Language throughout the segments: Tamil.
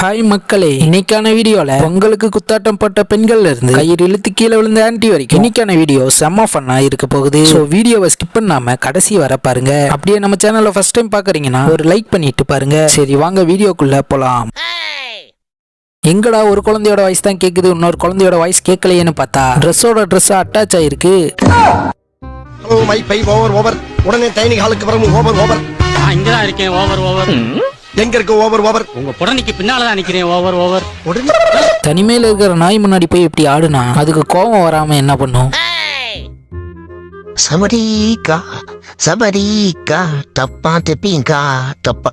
ஹாய் மக்களே. இன்னைக்கான வீடியோல பொங்கலுக்கு குத்தாட்டம் போட்ட பெண்கள்ல இருந்து கயிறு இழுத்து கீழே விழுந்த ஆன்டி வரைக்கும் இன்னைக்கான வீடியோ செம்ம ஃபன்னா இருக்க போகுது. ஸோ வீடியோவை ஸ்கிப் பண்ணாம கடைசி வர பாருங்க. அப்படியே நம்ம சேனலை ஃபர்ஸ்ட் டைம் பாக்குறீங்கன்னா ஒரு லைக் பண்ணிட்டு பாருங்க. சரி வாங்க வீடியோக்குள்ள போலாம். எங்கடா ஒரு குழந்தையோட வாய்ஸ் தான் கேக்குது இன்னொரு குழந்தையோட வாய்ஸ் கேட்கலையேன்னு பார்த்தா ட்ரெஸ்ஸோட ட்ரெஸ் அட்டாச் ஆயிருக்கு. Hello my bye over over உடனே டைனிங் ஹாலுக்கு வரணும் ஓவர் ஓவர் இங்கதான் இருக்கேன் ஓவர் ஓவர் எங்க இருக்கு ஓவர் ஓவர்? உங்க புடனைக்கு பின்னால தான் நிக்கிறேன் ஓவர் ஓவர். உடனே தனிமையில இருக்கிற நாய் முன்னாடி போய் இப்படி ஆடுனா அதுக்கு கோபம் வராம என்ன பண்ணும்? சபரிக்கா சபரிக்கா தப்பா தெப்பிங்கா தப்பா.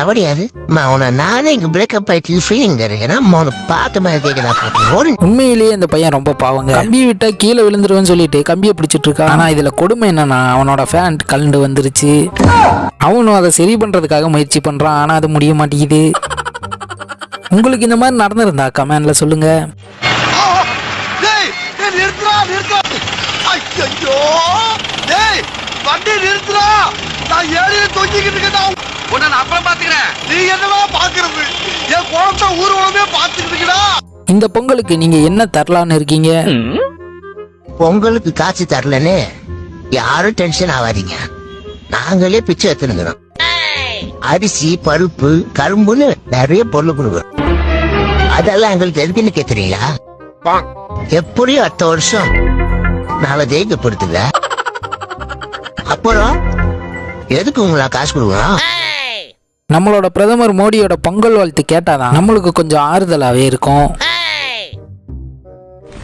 எவடி அது? அவனை நானே இங்கே பிரேக்கப் ஆயிட்டு ஃபீலிங் ஏன்னா அவனை பார்த்த மாதிரி கேட்கலாம் உண்மையிலேயே அந்த பையன் ரொம்ப பாவங்க. கம்பி விட்டா கீழே விழுந்துருவேன்னு சொல்லிட்டு கம்பியை பிடிச்சிட்டு இருக்கான். ஆனால் இதில் கொடுமை என்னன்னா அவனோட ஃபேண்ட் கலண்டு வந்துருச்சு. அவனும் அதை சரி பண்ணுறதுக்காக முயற்சி பண்ணுறான் ஆனால் அது முடிய மாட்டேங்குது. உங்களுக்கு இந்த மாதிரி நடந்திருந்தா கமெண்ட்ல சொல்லுங்கள் ஐயோ! டேய் வண்டி நிறுத்துடா. நான் ஏழில தொங்கிக்கிட்டு இருக்கேன் உன்னை நான் அப்புறம் பாத்துக்கிறேன் நீ என்னடா பாக்குறது என் குழந்தை ஊர்வலமே பாத்துக்கிட்டு இருக்கடா. இந்த பொங்கலுக்கு நீங்க என்ன தரலான்னு இருக்கீங்க? பொங்கலுக்கு காசு தரலன்னு யாரும் டென்ஷன் ஆகாதீங்க. நாங்களே பிச்சை எடுத்துனுங்கிறோம் அரிசி பருப்பு கரும்புன்னு நிறைய பொருள் கொடுக்குறோம். அதெல்லாம் எங்களுக்கு எதுக்குன்னு கேக்குறீங்களா? எப்படியும் அடுத்த வருஷம் நாளை ஜெயிக்க அப்புறம்? எதுக்கு உங்களா காசு கொடுக்குறோம் நம்மளோட பிரதமர் மோடியோட பொங்கல் வாழ்த்து கேட்டாதான் நம்மளுக்கு கொஞ்சம் ஆறுதலாவே இருக்கும்.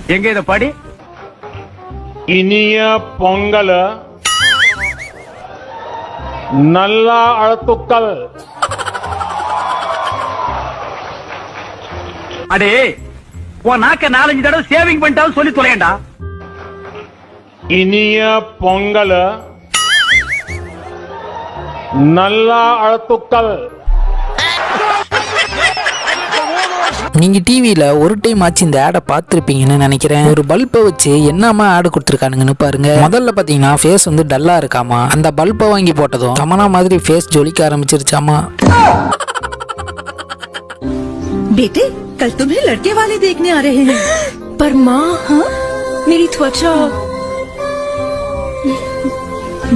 எங்க இத படி? இனிய பொங்கல். நல்ல அழுத்துக்கள். அடே உன் நாக்க நாலஞ்சு தடவை சேவிங் பண்ணிட்டாலும் சொல்லி தொலையண்டா. இனிய பொங்கல் நல்ல அழுத்துக்கள் நீங்க டிவியில ஒரு டைம் ஆச்சு இந்த ஆடை பார்த்துருப்பீங்கன்னு நினைக்கிறேன் ஒரு பல்பை வச்சு என்னமா ஆடு கொடுத்துருக்கானுங்கன்னு பாருங்க முதல்ல பாத்தீங்கன்னா ஃபேஸ் வந்து டல்லா இருக்காமா அந்த பல்பை வாங்கி போட்டதும் தமனா மாதிரி ஃபேஸ் ஜொலிக்க ஆரம்பிச்சிருச்சாமா बेटे कल तुम्हें लड़के वाले देखने आ रहे हैं पर माँ हाँ मेरी त्वचा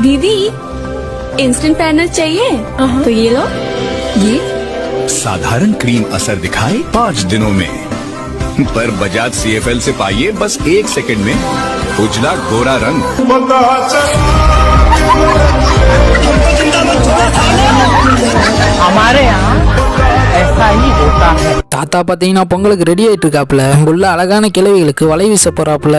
दीदी इंस्टेंट पैनल चाहिए तो ये लो ये साधारण क्रीम असर दिखाए पाँच दिनों में पर बजाज सीएफएल से पाइए बस एक सेकंड में उजला गोरा रंग हमारे यहाँ ऐसा ही होता है தாத்தா பாத்தீங்கன்னா பொங்கலுக்கு ரெடி ஆயிட்டு இருக்காப்புல அங்குள்ள அழகான கிழவிகளுக்கு வலை வீச போறாப்புல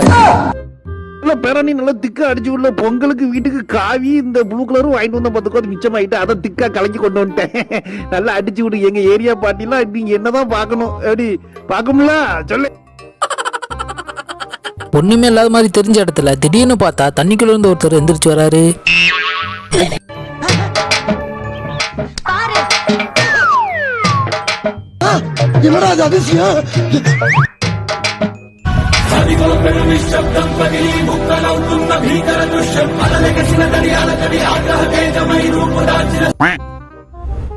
நல்ல பேரணி நல்லா திக்கா அடிச்சு உள்ள பொங்கலுக்கு வீட்டுக்கு காவி இந்த ப்ளூ கலரும் வாங்கிட்டு வந்த பத்துக்கு அது மிச்சமாயிட்டு அதை திக்கா கலக்கி கொண்டு வந்துட்டேன். நல்லா அடிச்சு விடு எங்க ஏரியா பாட்டிலாம் நீங்க என்னதான் பார்க்கணும்? எப்படி பார்க்கும்ல? சொல்லு. ஒண்ணுமே இல்லாத மாதிரி தெரிஞ்ச இடத்துல திடீர்னு பார்த்தா தண்ணிக்குள்ள இருந்து ஒருத்தர் எந்திரிச்சு வராரு. அதிசயம்?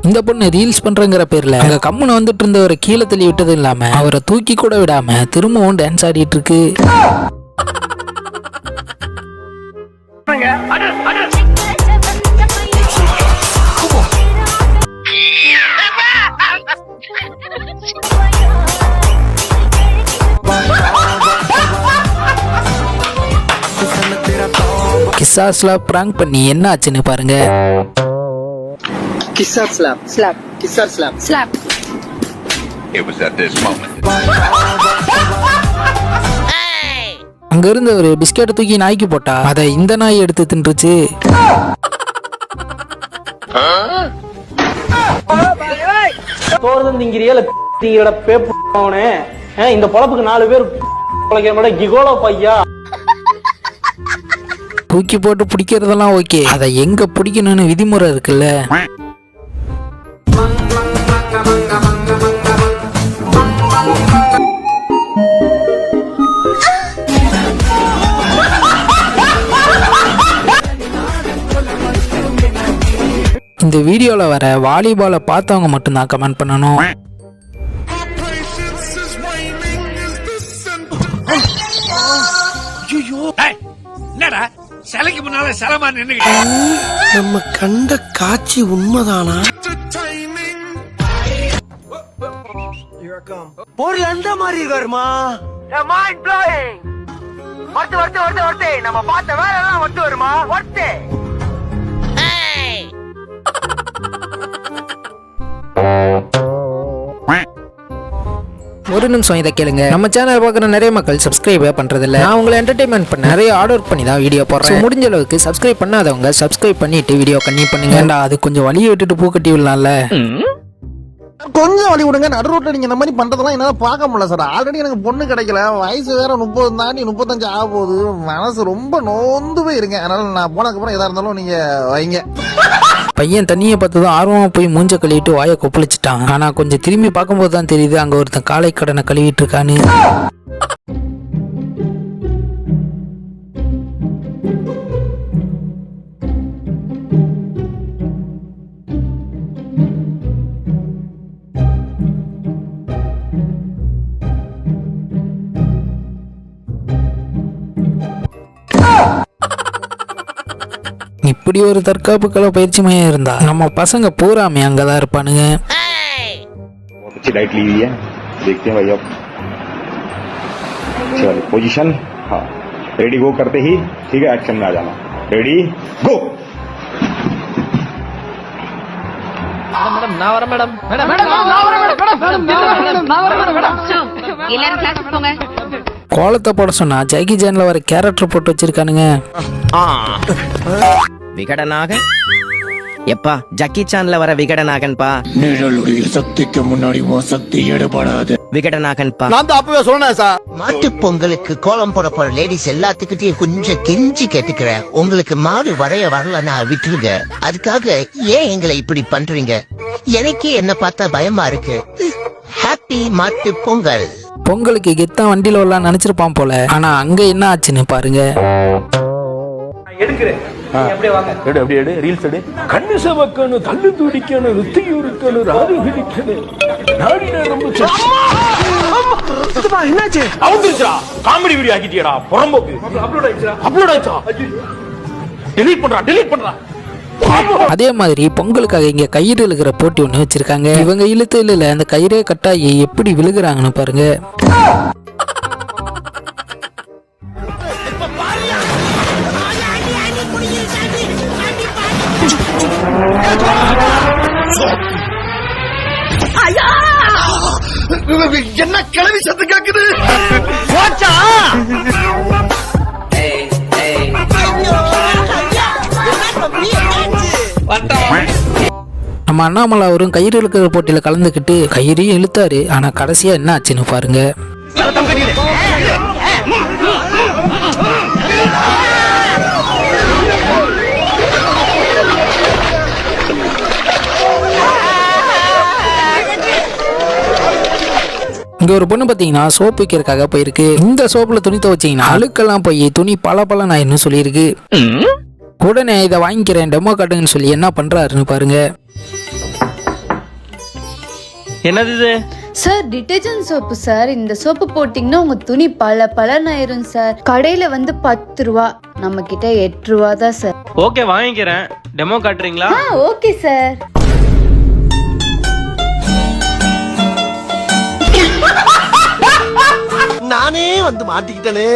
இந்த பொண்ணு ரீல்ஸ் பண்றங்கிற பேர்ல அங்க கம்முன்னு வந்துட்டு இருந்தவரை கீழே தள்ளி விட்டது இல்லாம அவரை தூக்கி கூட விடாம திரும்பவும் டான்ஸ் ஆடிட்டு இருக்கு. கிசாஸ்லா பிராங்க். பண்ணி என்ன ஆச்சுன்னு பாருங்க அங்க இருந்த ஒரு பிஸ்கெட் தூக்கி நாய்க்கு போட்டா அத இந்த நாய் எடுத்து தின்றுச்சு. சோறுதான் திங்கிறியா இல்ல இந்த பொழப்புக்கு நாலு பேர் பொழைக்கிற மாதிரி கிகோலோ பையா? தூக்கி போட்டு பிடிக்கிறதெல்லாம் ஓகே. அதை எங்க பிடிக்கணும்னு விதிமுறை இருக்குல்ல? இந்த வீடியோவில் வர வாலிபாலை பார்த்தவங்க மட்டும்தான் கமெண்ட் பண்ணணும். என்னடா? சிலைக்கு முன்னால சிலமா நின்னுகிட்டு நம்ம கண்ட காட்சி உண்மைதானா? ஒரு அந்த மாதிரி இருக்காருமா ஒருத்து ஒருத்து ஒருத்து ஒருத்து நம்ம பார்த்த வேலை எல்லாம் ஒருத்து வருமா? ஒருத்து ஒரு நிமிஷம் இதை கேளுங்க. நம்ம சேனல் பார்க்குற நிறைய மக்கள் சப்ஸ்கிரைபே பண்றதில்ல. நான் உங்களை என்டர்டைன்மெண்ட் பண்ண நிறைய ஆர்டர் பண்ணி தான் வீடியோ போடுறேன். முடிஞ்ச அளவுக்கு சப்ஸ்கிரைப் பண்ணாதவங்க சப்ஸ்கிரைப் பண்ணிட்டு வீடியோ கன்னியூ பண்ணுங்க. அது கொஞ்சம் வழியை விட்டுட்டு பூ கட்டி விடலாம்ல கொஞ்சம் வழி விடுங்க. நடு ரோட்ல நீங்க இந்த மாதிரி பண்றதெல்லாம் என்னால பார்க்க முடியல சார் ஆல்ரெடி எனக்கு பொண்ணு கிடைக்கல. வயசு வேற முப்பது தாண்டி முப்பத்தஞ்சு ஆக போகுது. மனசு ரொம்ப நொந்து போயிருங்க. அதனால நான் போனதுக்கப்புறம் எதா இருந்தாலும் நீங்க வைங்க. பையன் தண்ணியை பார்த்ததும் ஆர்வமாக போய் மூஞ்ச கழுவிட்டு வாயை கொப்பளிச்சிட்டான். ஆனால் கொஞ்சம் திரும்பி பார்க்கும்போது தான் தெரியுது அங்கே ஒருத்தன் காலை கடனை கழுவிட்டு இருக்கான்னு. இப்படி ஒரு தற்காப்பு கலை பயிற்சி மையம் இருந்தா நம்ம பசங்க பூராமே அங்கதான் இருப்பானுங்க बहुत अच्छी डाइट ली हुई है देखते हैं भाई अब चलो पोजीशन हाँ रेडी गो करते ही ठीक है एक्शन में आ जाना रेडी गो எல்லாரும் கிளாஸ் போங்க கோலத்தை போட சொன்னா ஜெகி ஜான்ல வர கேரக்டர் போட்டு வச்சிருக்கானுங்க விகடனாக? எப்பா ஜக்கி சான்ல வர விகடநாகன் பா நிழலுடைய சக்திக்கு முன்னாடி உன் சக்தி ஈடுபடாது விகடநாகன் பா நான் தான் அப்பவே சொன்னேன் சார் மாட்டு பொங்கலுக்கு கோலம் போட போற லேடிஸ் எல்லாத்துக்கிட்டையும் கொஞ்சம் கெஞ்சி கேட்டுக்கிறேன் உங்களுக்கு மாடு வரைய வரலன்னா விட்டுருங்க. அதுக்காக ஏன் எங்களை இப்படி பண்றீங்க? எனக்கே என்ன பார்த்தா பயமா இருக்கு. ஹாப்பி மாட்டு பொங்கல். பொங்கலுக்கு கெத்தான் வண்டியில வரலாம் நினைச்சிருப்பான் போல. ஆனா அங்க என்ன ஆச்சுன்னு பாருங்க. எடுக்கிறேன். எடு அப்படி எடு ரீல்ஸ் எடு. கண்ணு சவக்கணும் கல்லு துடிக்கணும் ருத்திக்கு இருக்கணும் ராது பிடிக்கணும் நாடி நரம்பு என்னாச்சு? அவுந்துருச்சா காமெடி வீடியோ ஆக்கிட்டியடா புறம்போக்கு. அப்லோட் ஆயிடுச்சா அப்லோட் ஆயிடுச்சா? டெலீட் பண்றா டெலீட் பண்றா. அதே மாதிரி பொங்கலுக்காக இங்க கயிறு இழுக்கிற போட்டி ஒண்ணு வச்சிருக்காங்க. இவங்க இழுத்து இல்ல அந்த கயிறே கட்டாயி எப்படி விழுகுறாங்கன்னு பாருங்க. என்ன கிளவி சத்து கேக்குது நம்ம அண்ணாமலை அவரும் கயிறு இழுக்கிற போட்டியில கலந்துக்கிட்டு கயிறையும் இழுத்தாரு. ஆனா கடைசியா என்ன ஆச்சுன்னு பாருங்க. இங்க ஒரு பொண்ணு பாத்தீங்கன்னா சோப்பு வைக்கிறதுக்காக போயிருக்கு. இந்த சோப்புல துணி துவைச்சீங்கன்னா அழுக்கெல்லாம் போய் துணி பல பல நான் சொல்லியிருக்கு. உடனே இதை வாங்கிக்கிறேன் டெமோ காட்டுங்கன்னு சொல்லி என்ன பண்றாருன்னு பாருங்க. என்னது இது? Sir detergent soap sir. இந்த சோப்பு போட்டிங்கன்னா உங்க துணி பல பலன் ஆயிரும் சார். கடையில வந்து பத்து ரூபா நம்ம கிட்ட எட்டு ரூபா தான் சார். ஓகே வாங்கிக்கிறேன். டெமோ காட்டுறீங்களா? ஆ ஓகே சார். நானே வந்து மாட்டிக்கிட்டனே.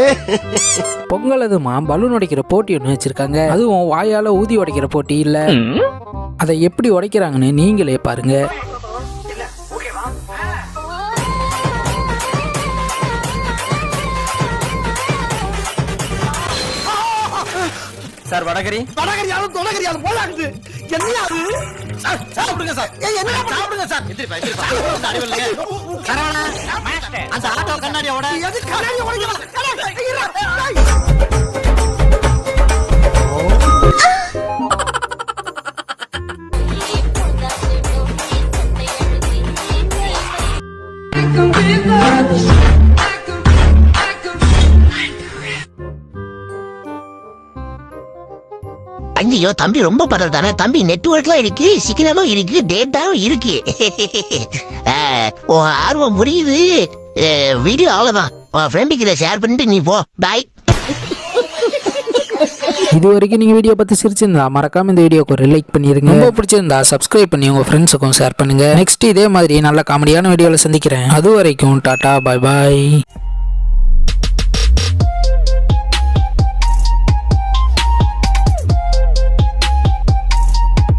பொங்கல் அதுமா பலூன் உடைக்கிற போட்டி ஒன்று வச்சிருக்காங்க. அதுவும் வாயால ஊதி உடைக்கிற போட்டி இல்ல. அதை எப்படி உடைக்கிறாங்கன்னு நீங்களே பாருங்க. சார் வடகரி. தொடகரியாலும் தொடகரியாலும் போலாக்குது. என்ன அது? சார் சாப்பிடுங்க சார். என்ன சாப்பிடுங்க சார். எந்திரிப்பா எந்திரிப்பா. அந்த ஆட்டோ கண்ணாடியோட எது கண்ணாடி. உடைக்கலாம் ஐயோ தம்பி ரொம்ப பரவல் தானே தம்பி நெட்ஒர்க்லாம் இருக்கு சிக்னலும் இருக்கு டேட்டாவும் இருக்கு. உன் ஆர்வம் புரியுது. வீடியோ அவ்வளவுதான். உன் ஃப்ரெண்டுக்கு இதை ஷேர் பண்ணிட்டு நீ போ. பாய் இது வரைக்கும் நீங்க வீடியோ பத்தி சிரிச்சிருந்தா மறக்காம இந்த வீடியோக்கு ஒரு லைக் பண்ணிருங்க. ரொம்ப பிடிச்சிருந்தா சப்ஸ்கிரைப் பண்ணி உங்க ஃப்ரெண்ட்ஸுக்கும் ஷேர் பண்ணுங்க. நெக்ஸ்ட் இதே மாதிரி நல்ல காமெடியான வீடியோல சந்திக்கிறேன். அது வரைக்கும் டாடா பை பாய்